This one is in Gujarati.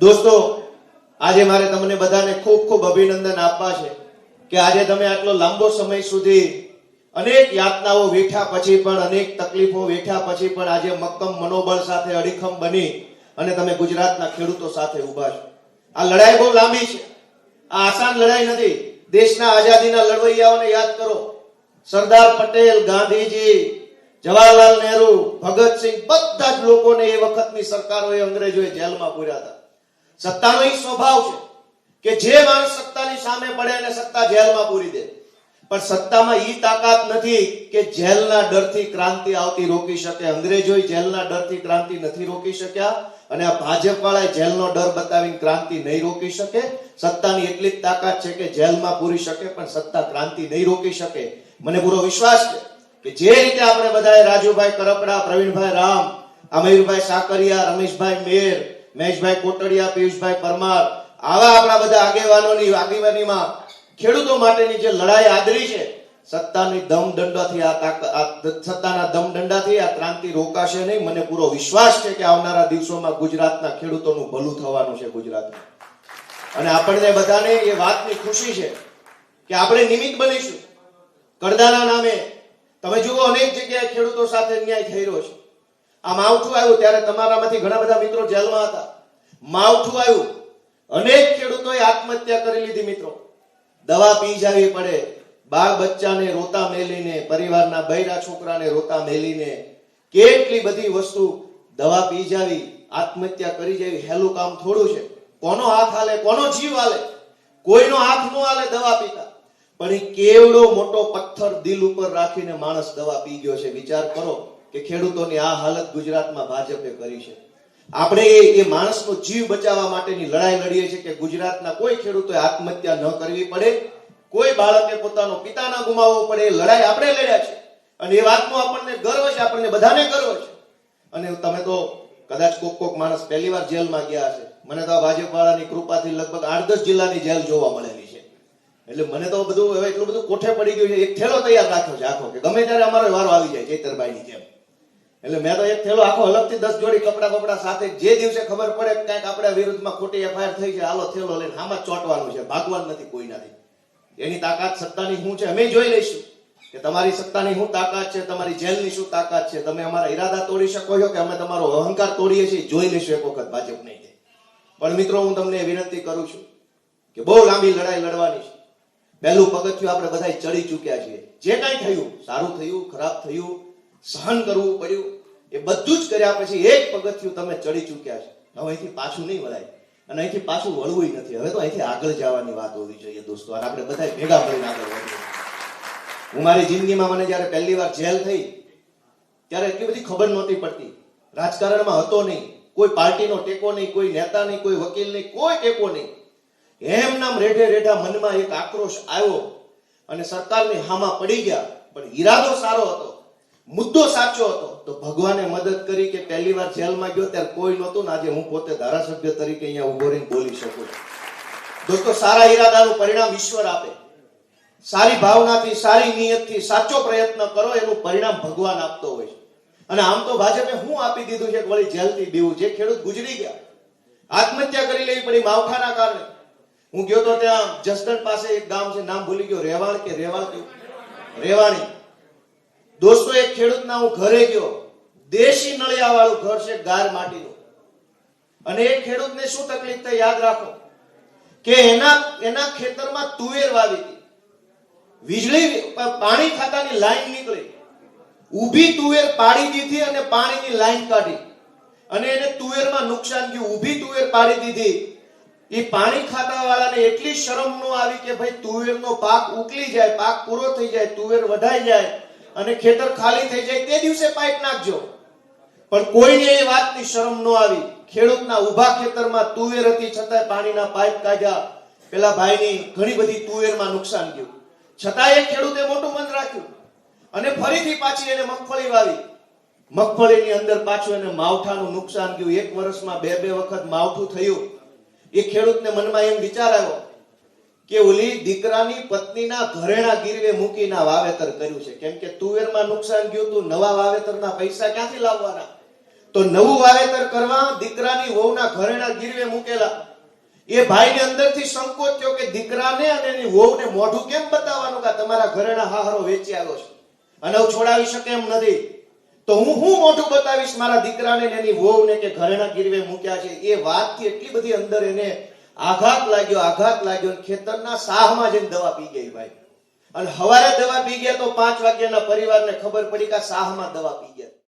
દોસ્તો, આજે મારે તમને બધાને ખૂબ ખૂબ અભિનંદન આપવા છે કે આજે તમે આટલો લાંબો સમય સુધી અનેક યાતનાઓ વેઠ્યા પછી પણ, અનેક તકલીફો વેઠ્યા પછી પણ આજે મક્કમ મનોબળ સાથે અડીખમ બની અને તમે ગુજરાતના ખેડૂતો સાથે ઊભા છો. આ લડાઈ બહુ લાંબી છે. આ આસાન લડાઈ નથી. દેશના આઝાદીના લડવૈયાઓને યાદ કરો. સરદાર પટેલ, ગાંધીજી, જવાહરલાલ નહેરુ, ભગતસિંહ બધા જ લોકોને એ વખતની સરકારોએ અંગ્રેજોએ જેલમાં પૂર્યા હતા. સત્તાનો એ સ્વભાવ છે કે જે માણસ સત્તાની સામે પડે અને સત્તા જેલમાં પૂરી દે. પણ સત્તામાં ઈ તાકાત નથી કે જેલના ડરથી ક્રાંતિ આવતી રોકી શકે. અંગ્રેજો જેલના ડરથી ક્રાંતિ નથી રોકી શક્યા અને આ ભાજપ વાળા જેલનો ડર બતાવીને ક્રાંતિ નહીં રોકી શકે. સત્તાની એટલી જ તાકાત છે કે જેલમાં પૂરી શકે, પણ સત્તા ક્રાંતિ નહીં રોકી શકે. મને પૂરો વિશ્વાસ છે કે જે રીતે આપણે બધાએ રાજુભાઈ કરપડા, પ્રવીણભાઈ રામ, અમીરભાઈ સાકરિયા, રમેશભાઈ મેર મહેશભાઈ કોટડિયા, પિયુષભાઈ પરમાર, આવા આપણા બધા આગેવાનોની, આગેવાનીમાં ખેડૂતો માટેની જે લડાઈ આદરી છે, સત્તાની દમ દંડાથી આ સત્તાના દમ દંડાથી આ ક્રાંતિ રોકાશે નહીં. મને પૂરો વિશ્વાસ છે કે આવનારા દિવસોમાં ગુજરાતના ખેડૂતોનું ભલું થવાનું છે ગુજરાતમાં. અને આપણને બધાને એ વાતની ખુશી છે કે આપણે નિમિત્ત બનીશું. કરદાના નામે. તમે જુઓ, અનેક જગ્યાએ ખેડૂતો સાથે અન્યાય થઈ રહ્યો છે. આ માવઠું આવ્યું ત્યારે તમારામાંથી ઘણા બધા મિત્રો જેલમાં હતા. માવઠું આવ્યું. અનેક ખેડૂતોએ આત્મહત્યા કરી લીધી મિત્રો. દવા પી જાવી પડે. બાળ બચ્ચાને રોતા મેલીને, પરિવારના બૈરા છોકરાને રોતા મેલીને કેટલી બધી વસ્તુ દવા પી જાવી, આત્મહત્યા કરી જવી, હેલું કામ થોડું છે. કોનો હાથ હાલે, કોનો જીવ હાલે? કોઈનો હાથ નો હાલે દવા પીતા. પણ એ કેવડો મોટો પથ્થર દિલ ઉપર રાખીને માણસ દવા પી ગયો છે. વિચાર કરો. કે ખેડૂતોની આ હાલત ગુજરાતમાં ભાજપે કરી છે. આપણે એ માણસનો જીવ બચાવવા માટેની લડાઈ લડીએ છીએ કે ગુજરાતના કોઈ ખેડૂતોએ આત્મહત્યા ન કરવી પડે, કોઈ બાળકે પોતાનો પિતા ન ગુમાવવો પડે, એ લડાઈ આપણે લડ્યા છે અને એ વાતનો આપણને ગર્વ છે, આપણને બધાને ગર્વ છે. અને તમે તો કદાચ કોક કોક માણસ પહેલી વાર જેલમાં ગયા છે મને તો ભાજપ વાળાની કૃપાથી લગભગ આઠ દસ જિલ્લાની જેલ જોવા મળેલી છે. એટલે મને તો બધું, હવે એટલું બધું કોઠે પડી ગયું છે, એક થેલો તૈયાર રાખ્યો છે આખો, કે ગમે ત્યારે અમારો વારો આવી જાય, ચૈતરબાઈની જેમ. એટલે મેં તો એક થેલો આખો અલગથી દસ જોડી કપડા કપડા સાથે જે દિવસે ખબર પડે કે કાંઈક આપણા વિરુદ્ધમાં ખોટી એફઆઈઆર થઈ છે, હાલો થેલો લઈને આમાં ચોંટવાનું છે, ભાગવાનું નથી કોઈનાથી એની તાકાત સત્તાની શું છે અમે જોઈ લઈશું કે તમારી સત્તાની શું તાકાત છે, તમારી જેલની શું તાકાત છે, તમે અમારા ઈરાદા તોડી શકો છો કે અમે તમારો અહંકાર તોડીએ છીએ, જોઈ લઈશું એક વખત ભાજપ નહીં થાય. પણ મિત્રો, હું તમને વિનંતી કરું છું કે બહુ લાંબી લડાઈ લડવાની છે. પહેલું પગથિયું આપણે બધા ચડી ચૂક્યા છીએ. જે કાંઈ થયું, સારું થયું, ખરાબ થયું સહન કરવું પડ્યું. એ બધું જ કર્યા પછી એક પગથિયું તમે ચડી ચૂક્યા છે. હવે અહીંથી પાછું નહીં વળાય. અને અહીંથી પાછું વળવું નથી. હવે તો અહીંથી આગળ જવાની વાત હોવી જોઈએ દોસ્તો. આપણે બધા ભેગા મળીને આગળ વધીએ. હું મારી જિંદગીમાં મને જ્યારે પહેલી વાર જેલ થઈ, ત્યારે એટલી બધી ખબર નહોતી પડતી. રાજકારણમાં હતો નહીં. કોઈ પાર્ટીનો ટેકો નહીં, કોઈ નેતા નહીં, કોઈ વકીલ નહીં, કોઈ ટેકો નહીં. એમ નામ રેઢે રેઢા મનમાં એક આક્રોશ આવ્યો અને સરકારની હામાં પડી ગયા. પણ ઈરાદો સારો હતો. મુદ્દો સાચો હતો. તો ભગવાને મદદ કરી કે પહેલી વાર જેલમાં ગયો ત્યારે કોઈ નહોતું ને આજે હું પોતે ધારાસભ્ય તરીકે અહીંયા ઊભો રહીને બોલી શકું દોસ્તો, સારા ઈરાદાનું પરિણામ ઈશ્વર આપે. સારી ભાવનાથી, સારી નિયતથી, સાચો પ્રયત્ન કરો, એનું પરિણામ ભગવાન આપતો હોય છે. અને આમ તો ભાજપે હું આપી દીધું છે વળી જેલથી દેવું જે ખેડૂત ગુજરી ગયા, આત્મહત્યા કરી લેવી પડી માવઠાના કારણે. હું ગયો તો ત્યાં જસદણ પાસે એક ગામ છે, નામ ભૂલી ગયો રેવાણ કે રેવાણ રેવાણી દોસ્તો એક ખેડૂતના હું ઘરે ગયો. દેશી નળિયા વાળું ઘર છે ગાર માટીનું. અને એ ખેડૂતને શું તકલીફ થઈ યાદ રાખો કે એના એના ખેતરમાં તુવેર વાવી હતી. વીજળી પાણી ખાતાની લાઈન નીકળી. ઊભી તુવેર પાડી દીધી અને પાણીની લાઈન કાઢી. અને એને તુવેરમાં નુકસાન ગયું. ઊભી તુવેર પાડી દીધી. એ પાણી ખાતા વાળાને એટલી શરમ નો આવી કે ભાઈ તુવેરનો પાક ઉકલી જાય, પાક પૂરો થઈ જાય, તુવેર વઢાઈ જાય. અને ખેતર ખાલી થઈ જાય તે દિવસે પાઇપ નાખજો. પણ કોઈને એ વાતની શરમ ન આવી. ખેડૂતના ઊભા ખેતરમાં તુવેર હતી, છતાંય પાણીના પાઇપ કાઢ્યા. પેલા ભાઈની ઘણી બધી તુવેરમાં નુકસાન ગયું. છતાં એ ખેડૂતે મોટું મન રાખ્યું. અને ફરીથી પાછી એને મગફળી વાવી. મગફળીની અંદર પાછું એને માવઠાનું નુકસાન ગયું. એક વર્ષમાં બે બે વખત માવઠું થયું. એ ખેડૂતને મનમાં એમ વિચાર આવ્યો કે ઓલી દીકરાની પત્નીના ઘરેણા ગીરવે મૂકીને વાવેતર કર્યું છે. કેમ કે તુવેરમાં નુકસાન ગયું તું નવા વાવેતરના પૈસા ક્યાંથી લાવવાના? તો નવું વાવેતર કરવા દીકરાની વહુના ઘરેણા ગીરવે મૂકેલા. એ ભાઈને અંદરથી સંકોચ થયો કે દીકરાને અને એની વહુને મોઢું કેમ બતાવવાનું કે તમારા ઘરેણા હાહરો વેચી આવ્યો છે? અને હું છોડાવી શકે એમ નથી. તો હું હું મોઢું બતાવીશ મારા દીકરાને એની વહુને કે ઘરેણા ગીરવે મૂક્યા છે? એ વાતથી એટલી બધી અંદર એને આઘાત લાગ્યો આઘાત લાગ્યો ખેતરના સાહમાં જઈને દવા પી ગઈ ભાઈ. અને હવારે દવા પી ગયા તો પાંચ વાગ્યાના પરિવારને ખબર પડી કે સાહમાં દવા પી ગયા.